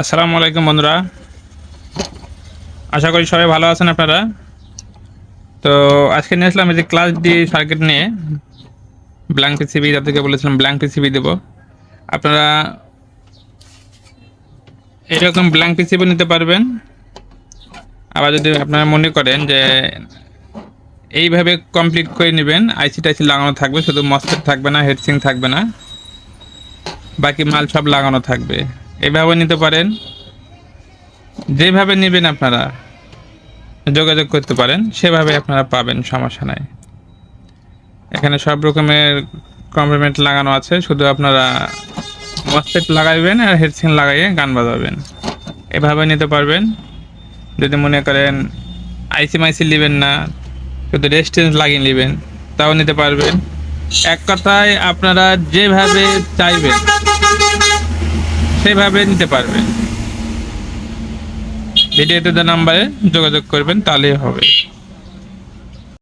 আসসালামু আলাইকুম বন্ধুরা। আশা করি সবাই ভালো আছেন আপনারা। তো আজকে নিয়ে আসলাম এই যে ক্লাস ডি সার্কিট নিয়ে। ব্ল্যাঙ্ক পিসিবি যাদেরকে বলেছিলাম ব্ল্যাঙ্ক পিসিবি দেবো। আপনারা এরকম ব্ল্যাঙ্ক পিসিবি নিতে পারবেন। আবার যদি আপনারা মনে করেন যে এইভাবে কমপ্লিট করে নেবেন আইসি টাইসি লাগানো থাকবে, শুধু মসফেট থাকবে না হেডসিং থাকবে না। বাকি মাল সব লাগানো থাকবে। এভাবে নিতে পারেন। যেভাবে নেবেন আপনারা যোগাযোগ করতে পারেন, সেভাবে আপনারা পাবেন, সমস্যা নাই। এখানে সব রকমের কমপ্লিমেন্ট লাগানো আছে, শুধু আপনারা মসফেট লাগাইবেন আর হেডসিং লাগাইয়ে গান বাজাবেন। এভাবে নিতে পারবেন। যদি মনে করেন আইসি মাইসি নেবেন না, শুধু রেস্টেন্স লাগিয়ে নেবেন, তাও নিতে পারবেন। এক কথায় আপনারা যেভাবে চাইবেন সেভাবে নিতে পারবেন ভিডিওতে দেওয়া নাম্বারে যোগাযোগ করবেন তাহলেই হবে।